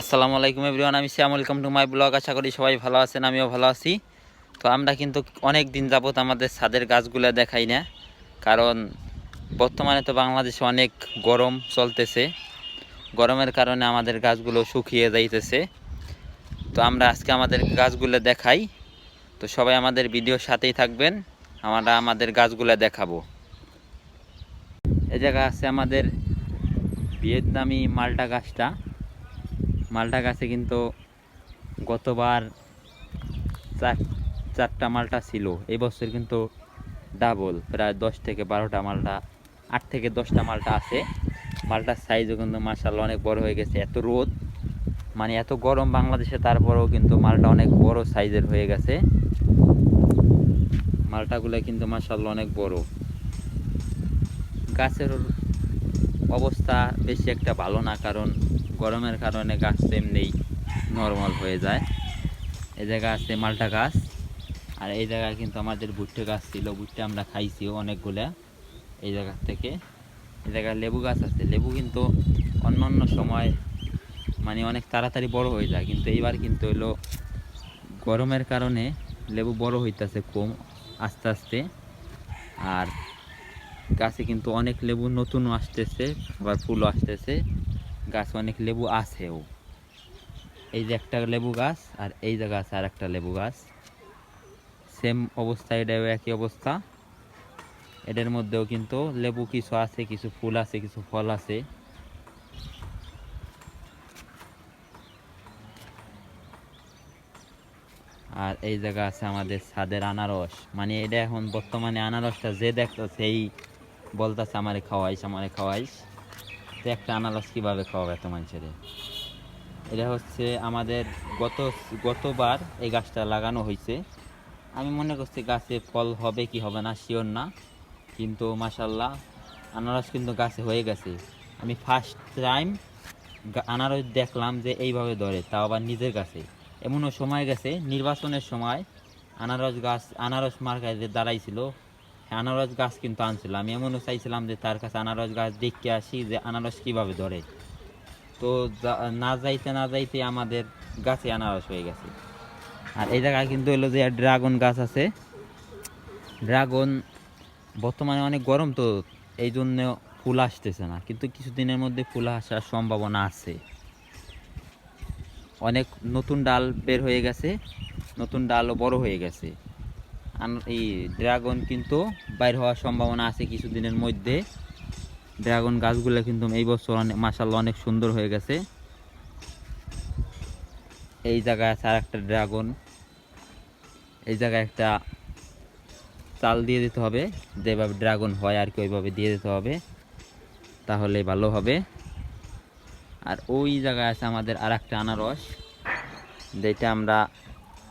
আসসালামু আলাইকুম এভরিওয়ান, আমি Shyam welcome to my blog আশা করি সবাই ভালো আছেন, আমিও ভালো আছি। তো আমরা কিন্তু অনেক দিন যাবত আমাদের ছাদের গাছগুলো দেখাই না, কারণ বর্তমানে তো বাংলাদেশে অনেক গরম চলতেছে। গরমের কারণে আমাদের গাছগুলো শুকিয়ে যাইতেছে। তো আমরা আজকে আমাদের গাছগুলো দেখাই। তো সবাই আমাদের ভিডিওর সাথেই থাকবেন, আমরা আমাদের গাছগুলো দেখাবো। এ জায়গা আছে আমাদের ভিয়েতনামি মালটা গাছটা। মালটা গাছে কিন্তু গতবার চার, চারটা মালটা ছিল। এই বছর কিন্তু ডাবল প্রায় দশ থেকে বারোটা মালটা, আট থেকে দশটা মালটা আছে। মালটার সাইজও কিন্তু মার্শাল অনেক বড় হয়ে গেছে, এত রোদ। মানে এত গরম বাংলাদেশে, তারপরেও কিন্তু মালটা অনেক বড় সাইজের হয়ে গেছে। মালটাগুলো কিন্তু মার্শাল অনেক বড়। গাছের অবস্থা বেশি একটা ভালো না, কারণ গরমের কারণে গাছ তো এমনিই নর্মাল হয়ে যায়। এই জায়গা আছে মালটা গাছ, আর এই জায়গায় কিন্তু আমাদের ভুট্টে গাছ ছিল, ভুট্টে আমরা খাইছিও অনেকগুলা এই জায়গা থেকে। এই জায়গায় লেবু গাছ আছে, লেবু কিন্তু অন্য অন্য সময় মানে অনেক তাড়াতাড়ি বড় হয়ে যায়, কিন্তু এইবার কিন্তু হলো গরমের কারণে লেবু বড় হইতেছে কম আস্তে আস্তে। আর গাছে কিন্তু অনেক লেবু নতুনও আসতেছে, আবার ফুলও আসতেছে। গাছ অনেক লেবু আছেও। এই যে একটা লেবু গাছ আর এই যে গাছ আর একটা লেবু গাছ। সেম অবস্থা, এটাও একই অবস্থা। এটার মধ্যেও কিন্তু লেবু কিছু আছে, কিছু ফুল আছে, কিছু ফল আছে। আর এই জায়গা আছে আমাদের ছাদের আনারস। মানে এটা এখন বর্তমানে আনারসটা যে দেখতো সেই বলতেছে, আমারে খাওয়াইস আমারে খাওয়াইস। তো একটা আনারস কীভাবে খাওয়াবে এত মানুষের? এটা হচ্ছে আমাদের গত, গতবার এই গাছটা লাগানো হয়েছে আমি মনে করছি গাছে ফল হবে কি হবে না শিওর না। কিন্তু মাসাল্লাহ আনারস কিন্তু গাছে হয়ে গেছে। আমি ফার্স্ট টাইম আনারস দেখলাম যে এইভাবে ধরে, তাও আবার নিজের গাছে। এমনও সময় গেছে, নির্বাচনের সময় আনারস গাছ, আনারস মার্কায় দাঁড়াইছিল আনারস গাছ কিন্তু আনছিল আমি এমনও চাইছিলাম যে তার কাছে আনারস গাছ দেখতে আসি যে আনারস কীভাবে ধরে। তো না যাইতে না যাইতে আমাদের গাছে আনারস হয়ে গেছে। আর এই জায়গায় কিন্তু হলো যে ড্রাগন গাছ আছে। ড্রাগন বর্তমানে অনেক গরম তো, এই জন্য ফুল আসতেছে না। কিন্তু কিছুদিনের মধ্যে ফুল আসার সম্ভাবনা আছে। অনেক নতুন ডাল বের হয়ে গেছে, নতুন ডালও বড় হয়ে গেছে। এই ড্রাগন কিন্তু বাইর হওয়ার সম্ভাবনা আছে কিছুদিনের মধ্যে। ড্রাগন গাছগুলো কিন্তু এই বছর অনেক মাসাল্লাহ অনেক সুন্দর হয়ে গেছে। এই জায়গায় আছে আর একটা ড্রাগন। এই জায়গায় একটা চাল দিয়ে দিতে হবে। যেভাবে ড্রাগন হয় আর কি, ওইভাবে দিয়ে দিতে হবে। তাহলে ভালো হবে। আর ওই জায়গায় আছে আমাদের আর একটা আনারস। যেটা আমরা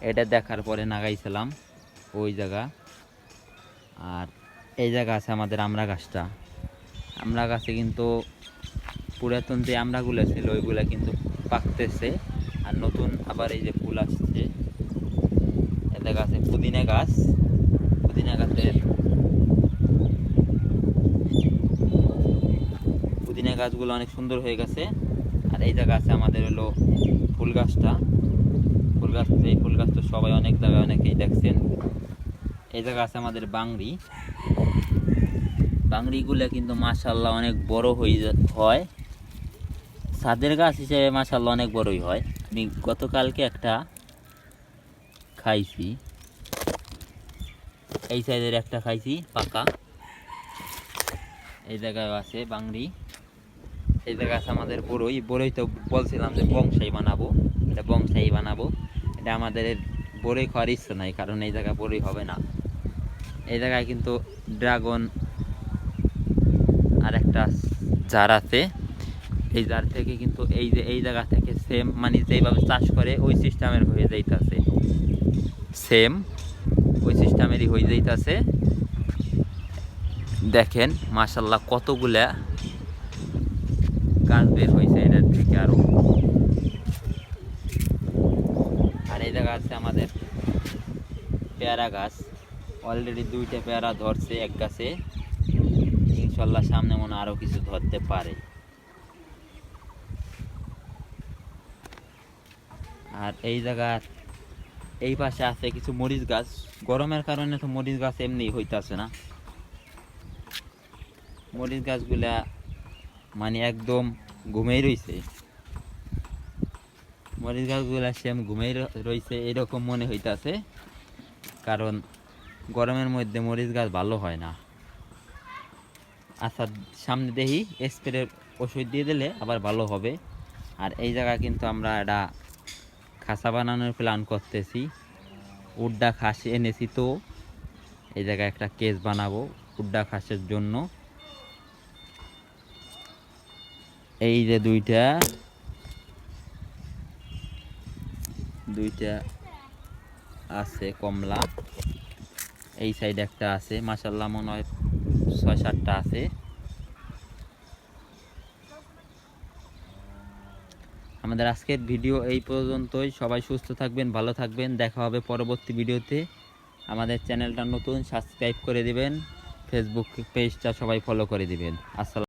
এটা দেখার পরে নাগাইছিলাম। ওই জায়গা। আর এই জায়গা আছে আমাদের আমড়া গাছটা। আমরা গাছে কিন্তু পুরাতন যে আমরাগুলো ছিল, ওইগুলো কিন্তু পাকতেছে। আর নতুন আবার এই যে ফুল আসছে। এ জায়গা আছে পুদিনা গাছ। পুদিনা গাছের পুদিনা গাছগুলো অনেক সুন্দর হয়ে গেছে। আর এই জায়গা আছে আমাদের হলো ফুল গাছটা। ফুল গাছ, এই ফুল গাছ তো সবাই অনেক জায়গায় অনেকেই দেখছেন। এই জায়গা আছে আমাদের বাংরি। বাংরিগুলো কিন্তু মাশাল্লাহ অনেক বড় হয়ে হয়। ছাদের গাছ হিসেবে মাশাল্লাহ অনেক বড়ই হয়। আমি গতকালকে একটা খাইছি। এই সাইজের একটা খাইছি, পাকা। এই জায়গায় আছে বাংরি। এই জায়গা আছে আমাদের বড়ই। বড়ই তো বলছিলাম যে বংশাই বানাবো। এটা বংশাই বানাবো। এটা আমাদের বড়ই খাওয়ার ইচ্ছা নাই, কারণ এই জায়গায় বড়ই হবে না। এই জায়গায় কিন্তু ড্রাগন আর একটা জার আছে। এই জার থেকে কিন্তু এই যে, এই জায়গা থেকে সেম মানে যেইভাবে চাষ করে, ওই সিস্টেমের হয়ে যাইতাছে। সেম ওই সিস্টেমেরই হয়ে যাইতাছে। দেখেন মাশাল্লাহ কতগুলা গাছ বের হয়েছে এটার থেকে আরও আর এই জায়গা আছে আমাদের পেয়ারা গাছ। অলরেডি দুইটা পেয়ারা ধরছে এক গাছে। ইনশাল্লাহ সামনে মনে হয় আরও কিছু ধরতে পারে। আর এই জায়গার এই পাশে আছে কিছু মরিচ গাছ। গরমের কারণে তো মরিচ গাছ এমনি হইতাছে না। মরিচ গাছগুলা মানে একদম ঘুমেই রইছে। মরিচ গাছগুলা সেম ঘুমেই র- রইছে, এরকম মনে হইতাছে। কারণ গরমের মধ্যে মরিচ গাছ ভালো হয় না। আচ্ছা সামনে দেখি স্প্রে ওষুধ দিয়ে দিলে আবার ভালো হবে। আর এই জায়গা কিন্তু আমরা একটা খাসা বানানোর প্ল্যান করতেছি। উড্ডা খাস এনেছি তো। এই জায়গায় একটা কেস বানাবো উড্ডা খাসের জন্য। এই যে দুইটা দুইটা আছে কমলা। এই সাইড একটা আছে মাসাল্লাহ মনে হয় ছয় সাতটা আছে। আমাদের আজকের ভিডিও এই পর্যন্তই। সবাই সুস্থ থাকবেন, ভালো থাকবেন। দেখা হবে পরবর্তী ভিডিওতে। আমাদের চ্যানেলটা নতুন, সাবস্ক্রাইব করে দিবেন। ফেসবুক পেজটা সবাই ফলো করে দিবেন। আসসালাম